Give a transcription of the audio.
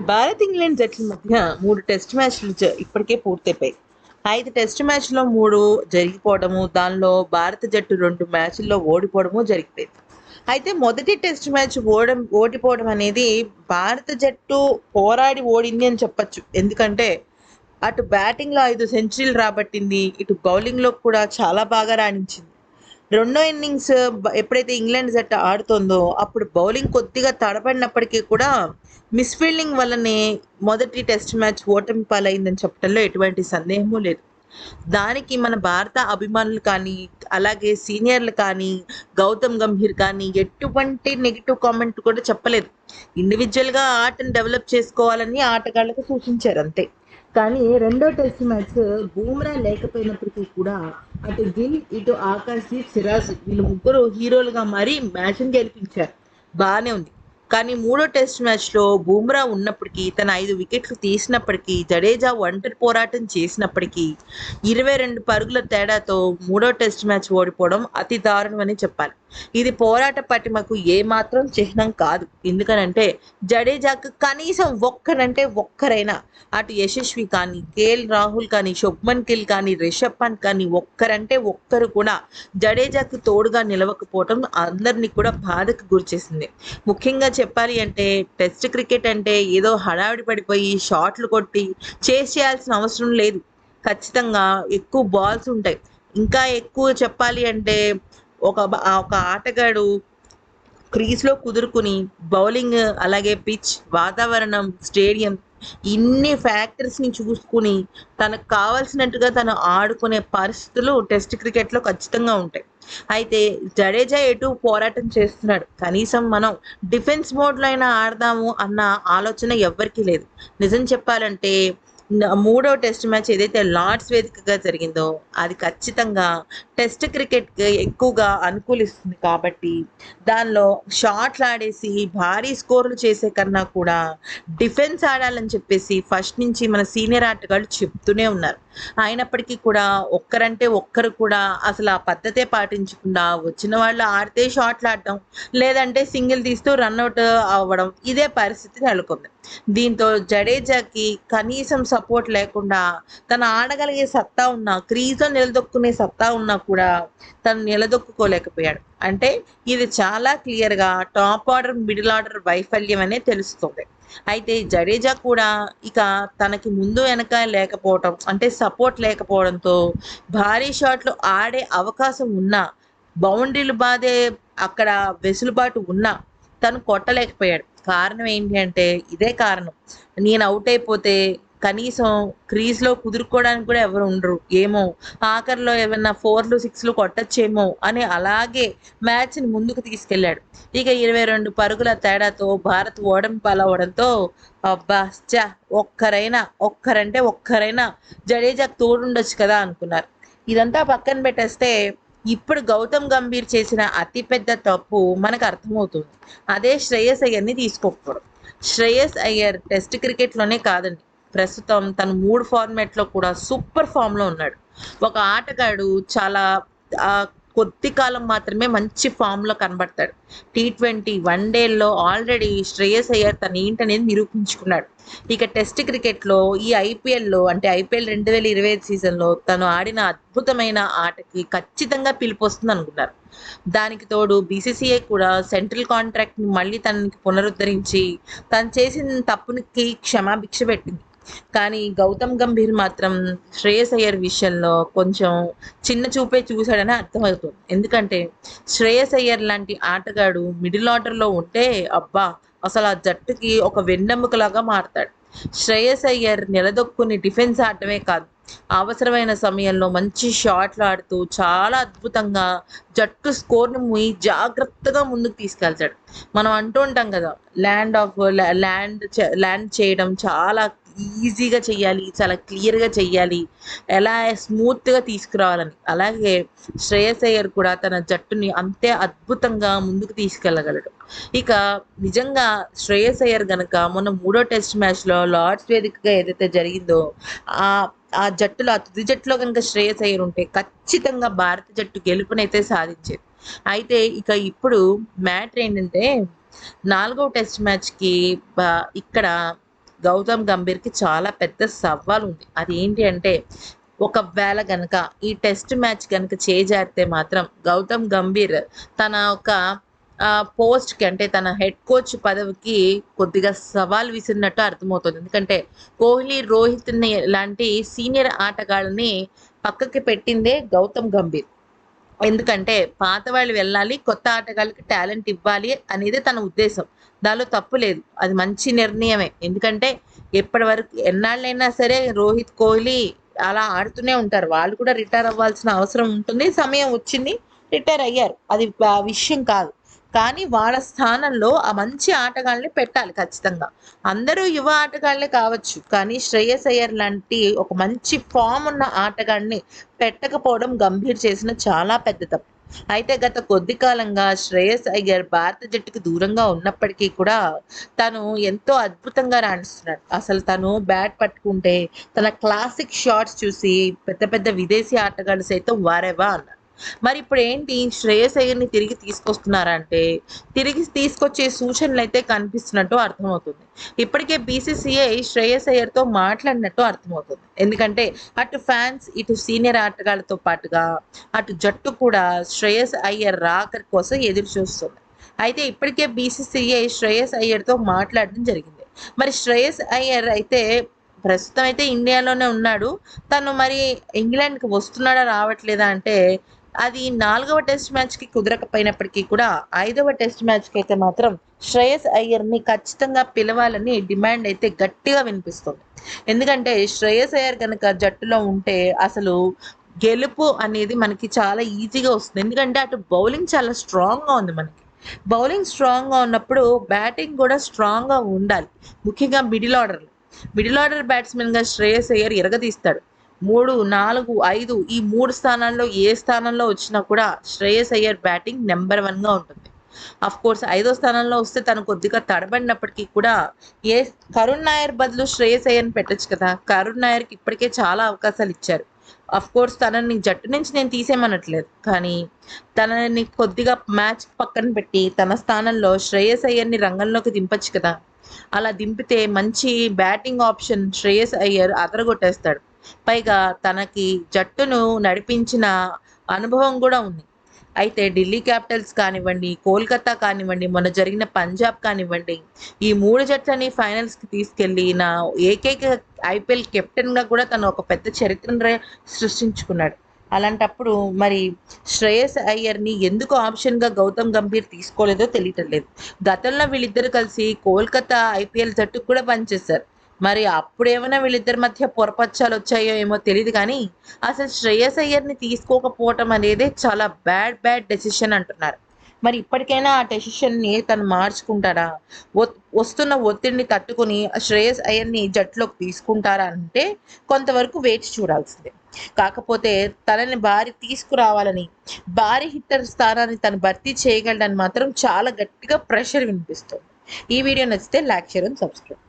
Bharat England జట్ల మధ్య మూడు టెస్ట్ మ్యాచ్లు జ- ఇప్పటికే పూర్తయిపోయాయి. ఐదు టెస్ట్ మ్యాచ్లో మూడు జరిగిపోవడము దానిలో భారత జట్టు రెండు మ్యాచ్ల్లో ఓడిపోవడము జరిగిపోయింది. అయితే మొదటి టెస్ట్ మ్యాచ్ ఓడం ఓడిపోవడం అనేది భారత జట్టు పోరాడి ఓడింది అని చెప్పొచ్చు. ఎందుకంటే అటు బ్యాటింగ్లో ఐదు సెంచరీలు రాబట్టింది ఇటు బౌలింగ్లో కూడా చాలా బాగా రాణించింది. రెండో ఇన్నింగ్స్ ఎప్పుడైతే ఇంగ్లాండ్ జట్టు ఆడుతుందో అప్పుడు బౌలింగ్ కొద్దిగా తడబడినప్పటికీ కూడా మిస్ఫీల్డింగ్ వల్లనే మొదటి టెస్ట్ మ్యాచ్ ఓటమి పాలైందని చెప్పడంలో ఎటువంటి సందేహము లేదు. దానికి మన భారత అభిమానులు కానీ అలాగే సీనియర్లు కానీ గౌతమ్ గంభీర్ కానీ ఎటువంటి నెగిటివ్ కామెంట్ కూడా చెప్పలేదు. ఇండివిజువల్గా ఆటను డెవలప్ చేసుకోవాలని ఆటగాళ్ళకు సూచించారు అంతే. కానీ రెండో టెస్ట్ మ్యాచ్ బూమ్రా లేకపోయినప్పటికీ కూడా అటు గిల్ ఇటు ఆకాశి సిరాజ్ వీళ్ళు ముగ్గురు హీరోలుగా మారి మ్యాచ్ని గెలిపించారు. బాగానే ఉంది. కానీ మూడో టెస్ట్ మ్యాచ్లో బూమ్రా ఉన్నప్పటికీ తన ఐదు వికెట్లు తీసినప్పటికీ జడేజా ఒంటరి పోరాటం చేసినప్పటికీ ఇరవై రెండు పరుగుల తేడాతో మూడో టెస్ట్ మ్యాచ్ ఓడిపోవడం అతి దారుణమని చెప్పాలి. ఇది పోరాట పటిమకు ఏమాత్రం చిహ్నం కాదు. ఎందుకనంటే జడేజాకు కనీసం ఒక్కరంటే ఒక్కరైనా అటు యశస్వి కానీ కేఎల్ రాహుల్ కానీ శుభ్మన్ గిల్ కానీ రిషబ్ పంత్ కానీ ఒక్కరంటే ఒక్కరు కూడా జడేజాకు తోడుగా నిలవకపోవటం అందరినీ కూడా బాధకు గురిచేసింది. ముఖ్యంగా చెప్పాలి అంటే టెస్ట్ క్రికెట్ అంటే ఏదో హడావిడి పడిపోయి షాట్లు కొట్టి చేస్ చేయాల్సిన అవసరం లేదు. ఖచ్చితంగా ఎక్కువ బాల్స్ ఉంటాయి. ఇంకా ఎక్కువ చెప్పాలి అంటే ఒక ఒక ఆటగాడు క్రీజ్లో కుదురుకుని బౌలింగ్ అలాగే పిచ్ వాతావరణం స్టేడియం ఇన్ని ఫ్యాక్టర్స్ని చూసుకుని తనకు కావాల్సినట్టుగా తను ఆడుకునే పరిస్థితులు టెస్ట్ క్రికెట్లో ఖచ్చితంగా ఉంటాయి. అయితే జడేజా ఎటు పోరాటం చేస్తున్నాడు. కనీసం మనం డిఫెన్స్ మోడ్లో అయినా ఆడదాము అన్న ఆలోచన ఎవ్వరికీ లేదు. నిజం చెప్పాలంటే మూడో టెస్ట్ మ్యాచ్ ఏదైతే లార్డ్స్ వేదికగా జరిగిందో అది ఖచ్చితంగా టెస్ట్ క్రికెట్కి ఎక్కువగా అనుకూలిస్తుంది కాబట్టి దానిలో షాట్లు ఆడేసి భారీ స్కోర్లు చేసే కన్నా కూడా డిఫెన్స్ ఆడాలని చెప్పేసి ఫస్ట్ నుంచి మన సీనియర్ ఆటగాళ్ళు చెప్తూనే ఉన్నారు. అయినప్పటికీ కూడా ఒక్కరంటే ఒక్కరు కూడా అసలు ఆ పద్ధతే పాటించకుండా వచ్చిన వాళ్ళు ఆడితే షాట్లు ఆడటం లేదంటే సింగిల్ తీస్తూ రన్అట్ అవ్వడం ఇదే పరిస్థితి నెలకొంది. దీంతో జడేజాకి కనీసం సపోర్ట్ లేకుండా తను ఆడగలిగే సత్తా ఉన్నా క్రీజో నిలదొక్కునే సత్తా ఉన్నా కూడా తను నిలదొక్కుకోలేకపోయాడు. అంటే ఇది చాలా క్లియర్గా టాప్ ఆర్డర్ మిడిల్ ఆర్డర్ వైఫల్యం అనే తెలుస్తుంది. అయితే జడేజా కూడా ఇక తనకి ముందు వెనక లేకపోవటం అంటే సపోర్ట్ లేకపోవడంతో భారీ షాట్లు ఆడే అవకాశం ఉన్నా బౌండరీలు బాదే అక్కడ వెసులుబాటు ఉన్నా తను కొట్టలేకపోయాడు. కారణం ఏంటి అంటే ఇదే కారణం. నేను అవుట్ అయిపోతే కనీసం క్రీజ్లో కుదురుకోవడానికి కూడా ఎవరు ఉండరు. ఏమో ఆఖరిలో ఏమన్నా ఫోర్లు సిక్స్లు కొట్టచ్చేమో అని అలాగే మ్యాచ్ని ముందుకు తీసుకెళ్ళాడు. ఇక ఇరవై రెండు పరుగుల తేడాతో భారత్ ఓటమి పాలవడంతో అబ్బా చా ఒక్కరైనా ఒక్కరంటే ఒక్కరైనా జడేజాకు తోడుండొచ్చు కదా అనుకున్నారు. ఇదంతా పక్కన పెట్టేస్తే ఇప్పుడు గౌతమ్ గంభీర్ చేసిన అతిపెద్ద తప్పు మనకు అర్థమవుతుంది. అదే శ్రేయస్ అయ్యర్ని తీసుకోకపోవడం. శ్రేయస్ అయ్యర్ టెస్ట్ క్రికెట్లోనే కాదండి. ప్రస్తుతం తను మూడు ఫార్మాట్లో కూడా సూపర్ ఫామ్లో ఉన్నాడు. ఒక ఆటగాడు చాలా కొద్ది కాలం మాత్రమే మంచి ఫామ్లో కనబడతాడు. టీ ట్వంటీ వన్ డేల్లో ఆల్రెడీ శ్రేయస్ అయ్యర్ తన ఏంటనేది నిరూపించుకున్నాడు. ఇక టెస్ట్ క్రికెట్లో ఈ ఐపీఎల్లో అంటే ఐపీఎల్ రెండు వేల ఇరవై ఐదు సీజన్లో తను ఆడిన అద్భుతమైన ఆటకి ఖచ్చితంగా పిలుపు వస్తుంది అనుకున్నారు. దానికి తోడు బీసీసీఐ కూడా సెంట్రల్ కాంట్రాక్ట్ని మళ్ళీ తనకి పునరుద్ధరించి తను చేసిన తప్పునికి క్షమాభిక్ష పెట్టింది. కానీ గౌతమ్ గంభీర్ మాత్రం శ్రేయస్ అయ్యర్ విషయంలో కొంచెం చిన్న చూపే చూశాడని అర్థమవుతుంది. ఎందుకంటే శ్రేయస్ అయ్యర్ లాంటి ఆటగాడు మిడిల్ ఆర్డర్లో ఉంటే అబ్బా అసలు ఆ జట్టుకి ఒక వెన్నెముకలాగా మారతాడు. శ్రేయస్ అయ్యర్ నిలదొక్కుని డిఫెన్స్ ఆడటమే కాదు అవసరమైన సమయంలో మంచి షాట్లు ఆడుతూ చాలా అద్భుతంగా జట్టు స్కోర్ను మూయి జాగ్రత్తగా ముందుకు తీసుకెళ్తాడు. మనం అంటూ ఉంటాం కదా ల్యాండ్ ఆఫ్ ల్యాండ్ ల్యాండ్ చేయడం చాలా ఈజీగా చెయ్యాలి చాలా క్లియర్గా చెయ్యాలి ఎలా స్మూత్గా తీసుకురావాలని. అలాగే శ్రేయస్ అయ్యర్ కూడా తన జట్టుని అంతే అద్భుతంగా ముందుకు తీసుకెళ్ళగలడు. ఇక నిజంగా శ్రేయస్ అయ్యర్ గనక మొన్న మూడో టెస్ట్ మ్యాచ్లో లార్డ్స్ వేదికగా ఏదైతే జరిగిందో ఆ ఆ జట్టులో ఆ తుది జట్టులో కనుక శ్రేయస్ అయ్యర్ ఉంటే ఖచ్చితంగా భారత జట్టు గెలుపునైతే సాధించేది. అయితే ఇక ఇప్పుడు మ్యాటర్ ఏంటంటే నాలుగో టెస్ట్ మ్యాచ్కి ఇక్కడ గౌతమ్ గంభీర్కి చాలా పెద్ద సవాల్ ఉంది అది ఏంటి అంటే ఒకవేళ గనక ఈ టెస్ట్ మ్యాచ్ కనుక చేజారితే మాత్రం గౌతమ్ గంభీర్ తన ఒక పోస్ట్కి అంటే తన హెడ్ కోచ్ పదవికి కొద్దిగా సవాల్ విసిరినట్టు అర్థమవుతుంది. ఎందుకంటే కోహ్లీ రోహిత్ని లాంటి సీనియర్ ఆటగాళ్ళని పక్కకి పెట్టిందే గౌతమ్ గంభీర్. ఎందుకంటే పాత వాళ్ళు వెళ్ళాలి కొత్త ఆటగాళ్ళకి టాలెంట్ ఇవ్వాలి అనేది తన ఉద్దేశం. దానిలో తప్పు లేదు. అది మంచి నిర్ణయమే. ఎందుకంటే ఎప్పటి వరకు ఎన్నాళ్ళైనా సరే రోహిత్ కోహ్లీ అలా ఆడుతూనే ఉంటారు. వాళ్ళు కూడా రిటైర్ అవ్వాల్సిన అవసరం ఉంటుంది. సమయం వచ్చింది రిటైర్ అయ్యారు. అది విషయం కాదు. కానీ వాళ్ళ స్థానంలో ఆ మంచి ఆటగాళ్ళని పెట్టాలి ఖచ్చితంగా. అందరూ యువ ఆటగాళ్ళే కావచ్చు కానీ శ్రేయస్ అయ్యర్ లాంటి ఒక మంచి ఫామ్ ఉన్న ఆటగాడిని పెట్టకపోవడం గంభీర్ చేసిన చాలా పెద్ద తప్పు. అయితే గత కొద్ది కాలంగా శ్రేయస్ అయ్యర్ భారత జట్టుకి దూరంగా ఉన్నప్పటికీ కూడా తను ఎంతో అద్భుతంగా రాణిస్తున్నాడు. అసలు తను బ్యాట్ పట్టుకుంటే తన క్లాసిక్ షాట్స్ చూసి పెద్ద పెద్ద విదేశీ ఆటగాళ్ళు సైతం వారేవా అన్నారు మరి ఇప్పుడు ఏంటి శ్రేయస్ అయ్యర్ని తిరిగి తీసుకొస్తున్నారంటే తిరిగి తీసుకొచ్చే సూచనలు అయితే కనిపిస్తున్నట్టు అర్థమవుతుంది. ఇప్పటికే బీసీసీఐ శ్రేయస్ అయ్యర్తో మాట్లాడినట్టు అర్థమవుతుంది. ఎందుకంటే అటు ఫ్యాన్స్ ఇటు సీనియర్ ఆటగాళ్ళతో పాటుగా అటు జట్టు కూడా శ్రేయస్ అయ్యర్ రాకర్ కోసం ఎదురు చూస్తుంది. అయితే ఇప్పటికే బీసీసీఐ శ్రేయస్ అయ్యర్తో మాట్లాడడం జరిగింది. మరి శ్రేయస్ అయ్యర్ అయితే ప్రస్తుతం అయితే ఇండియాలోనే ఉన్నాడు. తను మరి ఇంగ్లాండ్కి వస్తున్నాడా రావట్లేదా అంటే అది నాలుగవ టెస్ట్ మ్యాచ్కి కుదరకపోయినప్పటికీ కూడా ఐదవ టెస్ట్ మ్యాచ్కి అయితే మాత్రం శ్రేయస్ అయ్యర్ని ఖచ్చితంగా పిలవాలని డిమాండ్ అయితే గట్టిగా వినిపిస్తుంది. ఎందుకంటే శ్రేయస్ అయ్యర్ కనుక జట్టులో ఉంటే అసలు గెలుపు అనేది మనకి చాలా ఈజీగా వస్తుంది. ఎందుకంటే అటు బౌలింగ్ చాలా స్ట్రాంగ్గా ఉంది మనకి. బౌలింగ్ స్ట్రాంగ్గా ఉన్నప్పుడు బ్యాటింగ్ కూడా స్ట్రాంగ్గా ఉండాలి. ముఖ్యంగా మిడిల్ ఆర్డర్లో. మిడిల్ ఆర్డర్ బ్యాట్స్మెన్గా శ్రేయస్ అయ్యర్ ఎరగదీస్తాడు మూడు నాలుగు ఐదు ఈ మూడు స్థానాల్లో ఏ స్థానంలో వచ్చినా కూడా శ్రేయస్ అయ్యర్ బ్యాటింగ్ నెంబర్ వన్గా ఉంటుంది. అఫ్ కోర్స్ ఐదో స్థానంలో వస్తే తను కొద్దిగా తడబడినప్పటికీ కూడా ఏ కరుణ్ నాయర్ బదులు శ్రేయస్ అయ్యర్ని పెట్టచ్చు కదా. కరుణ్ నాయర్కి ఇప్పటికే చాలా అవకాశాలు ఇచ్చారు. అఫ్ కోర్స్ తనని జట్టు నుంచి నేను తీసేయమనట్లేదు. కానీ తనని కొద్దిగా మ్యాచ్ పక్కన పెట్టి తన స్థానంలో శ్రేయస్ అయ్యర్ని రంగంలోకి దింపచ్చు కదా. అలా దింపితే మంచి బ్యాటింగ్ ఆప్షన్ శ్రేయస్ అయ్యర్ అదరగొట్టేస్తాడు. పైగా తనకి జట్టును నడిపించిన అనుభవం కూడా ఉంది. అయితే ఢిల్లీ క్యాపిటల్స్ కానివ్వండి కోల్కతా కానివ్వండి మొన్న జరిగిన పంజాబ్ కానివ్వండి ఈ మూడు జట్లని ఫైనల్స్కి తీసుకెళ్ళి నా ఏకైక ఐపీఎల్ కెప్టెన్గా కూడా తను ఒక పెద్ద చరిత్రను సృష్టించుకున్నాడు. అలాంటప్పుడు మరి శ్రేయస్ అయ్యర్ని ఎందుకు ఆప్షన్గా గౌతమ్ గంభీర్ తీసుకోలేదో తెలియటం లేదు. గతంలో వీళ్ళిద్దరు కలిసి కోల్కతా ఐపీఎల్ జట్టుకు కూడా పనిచేశారు. మరి అప్పుడేమైనా వీళ్ళిద్దరి మధ్య పొరపచ్చాలు వచ్చాయో ఏమో తెలియదు కానీ అసలు శ్రేయస్ అయ్యర్ని తీసుకోకపోవటం అనేది చాలా బ్యాడ్ బ్యాడ్ డెసిషన్ అంటున్నారు. మరి ఇప్పటికైనా ఆ డెసిషన్ని తను మార్చుకుంటారా వస్తున్న ఒత్తిడిని తట్టుకుని శ్రేయస్ అయ్యర్ని జట్టులోకి తీసుకుంటారా అంటే కొంతవరకు వేచి చూడాల్సిందే. కాకపోతే తనని భారీ తీసుకురావాలని భారీ హిట్టర్ స్థానాన్ని తను భర్తీ చేయగలడని మాత్రం చాలా గట్టిగా ప్రెషర్ వినిపిస్తుంది. ఈ వీడియో నచ్చితే లైక్ షేర్ అండ్ సబ్స్క్రైబ్